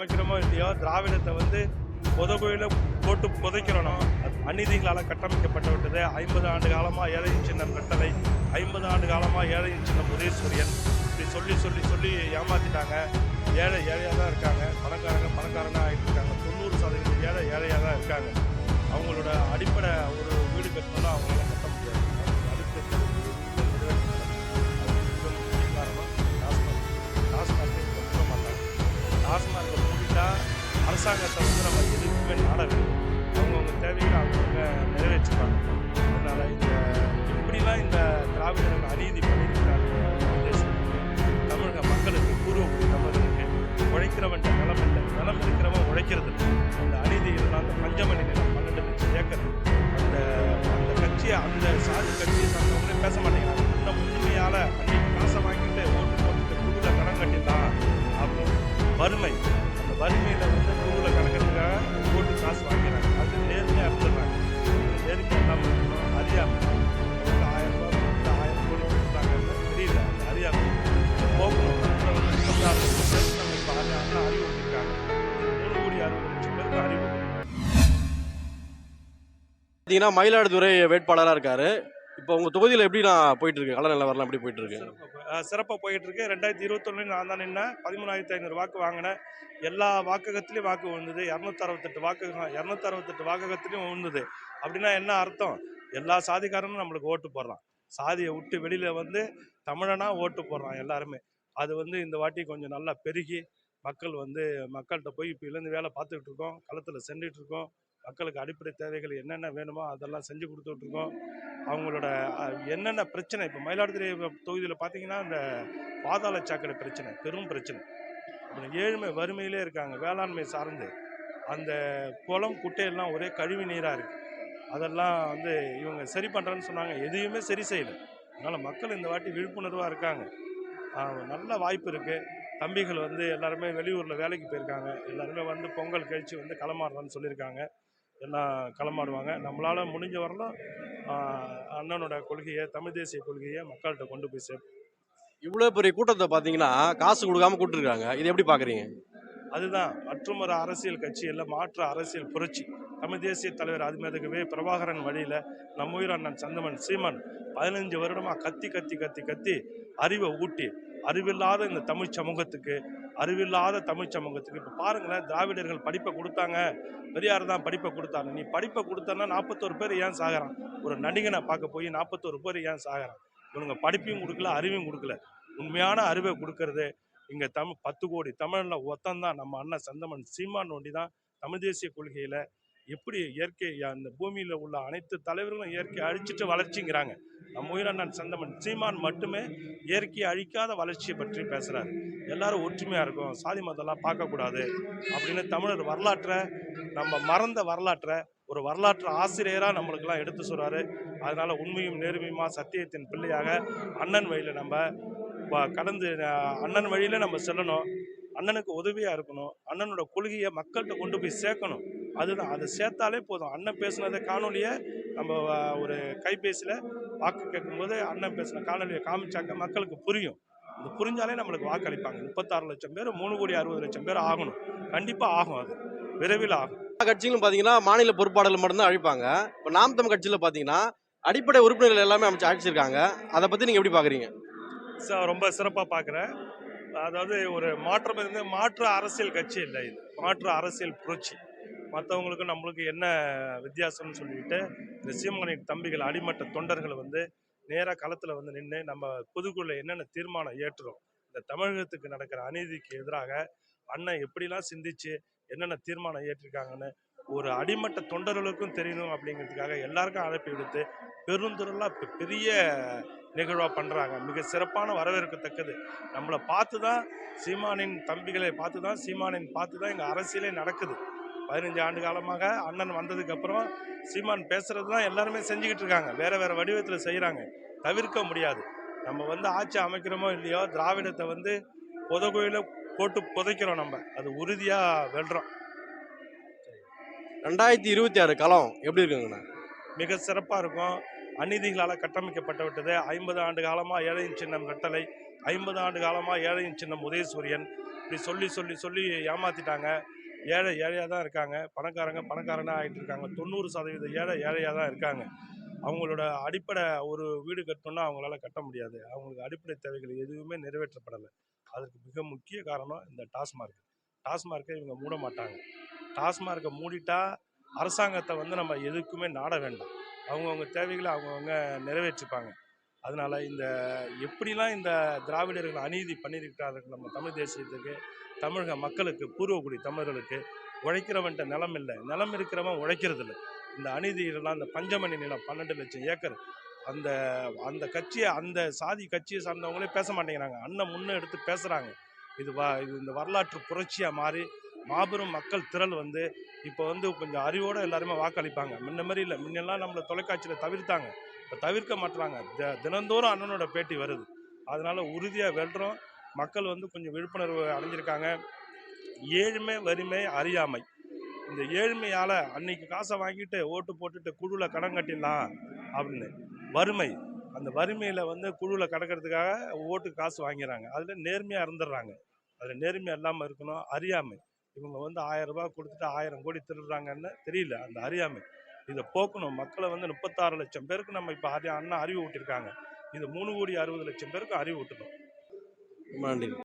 வைக்கிறோமோ இல்லையோ திராவிடத்தை வந்து புதகுயில போட்டு புதைக்கிறோம் அநீதிகளால் கட்டமைக்கப்பட்டு விட்டது. ஐம்பது ஆண்டு காலமாக ஏழையின் சின்னம் கட்டளை ஐம்பது ஆண்டு காலமாக ஏழையின் சின்னம் உதயசூரியன். இப்படி சொல்லி சொல்லி சொல்லி ஏமாத்திட்டாங்க. ஏழை ஏழையாக தான் இருக்காங்க. பணக்காரங்க பணக்காரங்க ஆகிட்டு இருக்காங்க தொண்ணூறு சதவீதம் ஏழை ஏழையாக தான் இருக்காங்க. அவங்களோட அடிப்படை ஒரு வீடு கட்டணும் அவங்களால அரசாங்கத்தை வந்து நம்ம எதுக்குமே நாட வேண்டும் அவங்கவுங்க தேவைகளை அவங்கவுங்க நிறைவேற்றுவாங்க அதனால் இந்த இப்படிலாம் இந்த திராவிடர்கள் அநீதி பண்ணியிருக்காங்க தமிழக மக்களுக்கு பூர்வக்குடி தமிழர்களுக்கு உழைக்கிறவன் நிலம் இல்லை. நிலம் இருக்கிறவன் உழைக்கிறது இந்த அநீதி அநீதிகள்லாம் அந்த பஞ்சமணி பார்த்தீங்கன்னா மயிலாடுதுறை வேட்பாளராக இருக்காரு. இப்போ உங்கள் தொகுதியில் எப்படி நான் போயிட்டு இருக்கு கள நிலவரம் எப்படி போயிட்டு இருக்கு சிறப்பாக போயிட்டு இருக்கு ரெண்டாயிரத்தி இருபத்தொன்னு நான் தான் நின்னேன். பதிமூணாயிரத்தி ஐநூறு வாக்கு வாங்கினேன். எல்லா வாக்ககத்துலேயும் வாக்கு விழுந்தது இரநூத்தி அறுபத்தெட்டு வாக்கு இரநூத்தி அறுபத்தெட்டு வாக்ககத்துலேயும் விழுந்தது அப்படின்னா என்ன அர்த்தம்? எல்லா சாதிக்காரனும் நம்மளுக்கு ஓட்டு போடுறான். சாதியை விட்டு வெளியில் வந்து தமிழனா ஓட்டு போடுறான் எல்லாருமே. அது வந்து இந்த வாட்டி கொஞ்சம் நல்லா பெருகி மக்கள் வந்து மக்கள்கிட்ட போய் இப்போ இழந்து வேலை பார்த்துக்கிட்டு இருக்கோம். களத்தில் சென்றுட்டு இருக்கோம். மக்களுக்கு அடிப்படை தேவைகள் என்னென்ன வேணுமோ அதெல்லாம் செஞ்சு கொடுத்துட்ருக்கோம். அவங்களோட என்னென்ன பிரச்சனை இப்போ மயிலாடுதுறை தொகுதியில் பார்த்தீங்கன்னா இந்த பாதாள சாக்கடை பிரச்சனை பெரும் பிரச்சனை. அப்புறம் ஏழ்மை வறுமையிலே இருக்காங்க வேளாண்மை சார்ந்து. அந்த குளம் குட்டையெல்லாம் ஒரே கழிவு நீராக இருக்குது அதெல்லாம் வந்து இவங்க சரி பண்ணுறேன்னு சொன்னாங்க எதையுமே சரி செய்யலை. அதனால் மக்கள் இந்த வாட்டி விழிப்புணர்வாக இருக்காங்க. நல்ல வாய்ப்பு இருக்குது தம்பிகள் வந்து எல்லாருமே வெளியூரில் வேலைக்கு போயிருக்காங்க. எல்லாருமே வந்து பொங்கல் கழிச்சு வந்து களமாடுறான்னு சொல்லியிருக்காங்க. எல்லாம் களமாடுவாங்க. நம்மளால் முடிஞ்ச வரலாம் அண்ணனோட கொள்கையை தமிழ் தேசிய கொள்கையை மக்கள்கிட்ட கொண்டு போய் சேர்ப்போம் இவ்வளோ பெரிய கூட்டத்தை பார்த்தீங்கன்னா காசு கொடுக்காம கூட்டிருக்காங்க. இது எப்படி பார்க்குறீங்க? அதுதான். மற்றொரு அரசியல் கட்சி இல்லை மாற்று அரசியல் புரட்சி. தமிழ் தேசிய தலைவர் அதுமேதுக்கவே பிரபாகரன் வழியில் நம்ம உயிர் அண்ணன் சந்தமன் சீமான் பதினஞ்சு வருடமாக கத்தி கத்தி கத்தி கத்தி அறிவை ஊட்டி அறிவில்லாத இந்த தமிழ் சமூகத்துக்கு அறிவில்லாத தமிழ் சமூகத்துக்கு. இப்போ பாருங்களேன் திராவிடர்கள் படிப்பை கொடுத்தாங்க. பெரியார் தான் படிப்பை கொடுத்தாங்க நீ படிப்பை கொடுத்தனா நாற்பத்தோரு பேர் ஏன் சாகிறான்? ஒரு நடிகனை பார்க்க போய் நாற்பத்தோரு பேர் ஏன் சாகிறான்? இவனுங்க படிப்பையும் கொடுக்கல அறிவையும் கொடுக்கல. உண்மையான அறிவை கொடுக்கறது இங்கே தமிழ் பத்து கோடி தமிழில் ஒத்தந்தான் நம்ம அண்ணன் சந்தமன் சீமான் ஒண்டி தான் தமிழ் தேசிய கொள்கையில் எப்படி இயற்கை அந்த பூமியில் உள்ள அனைத்து தலைவர்களும் இயற்கையை அழிச்சிட்டு வளர்ச்சிங்கிறாங்க. நம்ம உயிரண்ணன் சந்தமன் சீமான் மட்டுமே இயற்கையை அழிக்காத வளர்ச்சியை பற்றி பேசுகிறாரு எல்லாரும் ஒற்றுமையாக இருக்கும் சாதி மதம்லாம் பார்க்கக்கூடாது அப்படின்னு தமிழர் வரலாற்றை நம்ம மறந்த வரலாற்றை ஒரு வரலாற்று ஆசிரியராக நம்மளுக்கெல்லாம் எடுத்து சொல்கிறாரு அதனால் உண்மையும் நேர்மையுமா சத்தியத்தின் பிள்ளையாக அண்ணன் வழியில் நம்ம கடந்து அண்ணன் வழியில் நம்ம செல்லணும். அண்ணனுக்கு உதவியாக இருக்கணும். அண்ணனோட கொள்கையை மக்கள்கிட்ட கொண்டு போய் சேர்க்கணும். அதுதான் அதை சேர்த்தாலே போதும். அண்ணன் பேசுனதை காணொலியை நம்ம ஒரு கைபேசியில் வாக்கு கேட்கும்போது அண்ணன் பேசின காணொலியை காமிச்சாக்க மக்களுக்கு புரியும். இது புரிஞ்சாலே நம்மளுக்கு வாக்களிப்பாங்க. முப்பத்தாறு லட்சம் பேர் மூணு கோடி அறுபது லட்சம் பேர் ஆகணும். கண்டிப்பாக ஆகும் அது. விரைவில் ஆகும். கட்சிகளும் பார்த்தீங்கன்னா மாநில பொறுப்பாளர்கள் மட்டும்தான் அழிப்பாங்க. இப்போ நாம் தமிழ் கட்சியில் பார்த்தீங்கன்னா அடிப்படை உறுப்பினர்கள் எல்லாமே அமைச்சு அழிச்சிருக்காங்க. அதை பற்றி நீங்கள் எப்படி பார்க்குறீங்க ச- ரொம்ப சிறப்பாக பார்க்குறேன் அதாவது ஒரு மாற்றம் இருந்து மாற்று அரசியல் கட்சி இல்லை இது. மாற்று அரசியல் புரட்சி. மற்றவங்களுக்கும் நம்மளுக்கு என்ன வித்தியாசம்னு சொல்லிட்டு இந்த சீமகனின் தம்பிகள் அடிமட்ட தொண்டர்கள் வந்து நேராக களத்தில் வந்து நின்று நம்ம பொதுக்குள்ள என்னென்ன தீர்மானம் ஏற்றுறோம் இந்த தமிழகத்துக்கு நடக்கிற அநீதிக்கு எதிராக அண்ணன் எப்படிலாம் சிந்திச்சு என்னென்ன தீர்மானம் ஏற்றிருக்காங்கன்னு ஒரு அடிமட்ட தொண்டர்களுக்கும் தெரியணும் அப்படிங்கிறதுக்காக எல்லாருக்கும் அழைப்பு விடுத்து பெருந்திரளாக பெரிய நிகழ்வாக பண்ணுறாங்க மிக சிறப்பான வரவேற்கத்தக்கது. நம்மளை பார்த்து தான் சீமானின் தம்பிகளை பார்த்து தான் சீமானின் பார்த்து தான் எங்கள் அரசியலே நடக்குது. பதினஞ்சு ஆண்டு காலமாக அண்ணன் வந்ததுக்கப்புறம் சீமான் பேசுறது தான் எல்லாருமே செஞ்சுக்கிட்டு இருக்காங்க. வேற வேற வடிவத்தில் செய்கிறாங்க தவிர்க்க முடியாது. நம்ம வந்து ஆட்சி அமைக்கிறோமோ இல்லையோ திராவிடத்தை வந்து புதகுயில போட்டு புதைக்கிறோம் நம்ம. அது உறுதியாக வெல்றோம். ரெண்டாயிரத்தி இருபத்தி ஆறு களம் எப்படி இருக்குங்கண்ணா? மிக சிறப்பாக இருக்கும். அநீதிகளால் கட்டமைக்கப்பட்டு விட்டது. ஐம்பது ஆண்டு காலமாக ஏழையின் சின்னம் வெட்டலை ஐம்பது ஆண்டு காலமாக ஏழையின் சின்னம் உதயசூரியன். இப்படி சொல்லி சொல்லி சொல்லி ஏமாத்திட்டாங்க. ஏழை ஏழையாக தான் இருக்காங்க. பணக்காரங்க பணக்காரனாக ஆகிட்டு இருக்காங்க. தொண்ணூறு சதவீத ஏழை ஏழையாக தான் இருக்காங்க. அவங்களோட அடிப்படை ஒரு வீடு கட்டணும்னா அவங்களால கட்ட முடியாது. அவங்களுக்கு அடிப்படை தேவைகள் எதுவுமே நிறைவேற்றப்படலை. அதுக்கு மிக முக்கிய காரணம் இந்த டாஸ்மார்க். டாஸ்மார்க்கை இவங்க மூட மாட்டாங்க. டாஸ்மார்க்கை மூடிட்டா அரசாங்கத்தை வந்து நம்ம எதுக்குமே நாட வேண்டாம். அவங்கவுங்க தேவைகளை அவங்கவுங்க நிறைவேற்றிப்பாங்க. அதனால இந்த எப்படிலாம் இந்த திராவிடர்கள் அநீதி பண்ணியிருக்கிறார்கள் நம்ம தமிழ் தேசியத்துக்கு தமிழக மக்களுக்கு பூர்வக்குடி தமிழர்களுக்கு உழைக்கிறவன்ட்ட நிலம் இல்லை. நிலம் இருக்கிறவன் உழைக்கிறது இல்லை இந்த அநீதிகள்லாம் இந்த பஞ்சமணி நிலம் பன்னெண்டு லட்சம் ஏக்கர். அந்த அந்த கட்சியை அந்த சாதி கட்சியை சார்ந்தவங்களே பேச மாட்டேங்கிறாங்க. அண்ணன் முன்னே எடுத்து பேசுகிறாங்க இது வா இது இந்த வரலாற்று புரட்சியாக மாறி மாபெரும் மக்கள் திரள் வந்து இப்போ வந்து கொஞ்சம் அறிவோடு எல்லாருமே வாக்களிப்பாங்க. முன்ன மாதிரி இல்லை. முன்னெல்லாம் நம்மளை தொலைக்காட்சியில் தவிர்த்தாங்க. இப்போ தவிர்க்க மாட்டுறாங்க த தினந்தோறும் அண்ணனோட பேட்டி வருது. அதனால் உறுதியாக வெல்றோம். மக்கள் வந்து கொஞ்சம் விழிப்புணர்வு அடைஞ்சிருக்காங்க. ஏழ்மை வறுமை அறியாமை. இந்த ஏழ்மையால் அன்னைக்கு காசை வாங்கிட்டு ஓட்டு போட்டுட்டு குழுவில் கடன் கட்டிடலாம் அப்படின்னு. வறுமை. அந்த வறுமையில் வந்து குழுவில் கடக்கிறதுக்காக ஓட்டு காசு வாங்கிறாங்க. அதில் நேர்மையாக இருந்துடுறாங்க. அதில் நேர்மையாக இல்லாமல் இருக்கணும். அறியாமை. இவங்க வந்து ஆயிரம் ரூபாய் கொடுத்துட்டு ஆயிரம் கோடி திருடுறாங்கன்னு தெரியல அந்த அறியாமை. இதை போக்கணும். மக்களை வந்து முப்பத்தாறு லட்சம் பேருக்கு நம்ம இப்போ அண்ணா அறிவு விட்டிருக்காங்க இது மூணு கோடி அறுபது லட்சம் பேருக்கு அறிவு விட்டணும் நன்றி.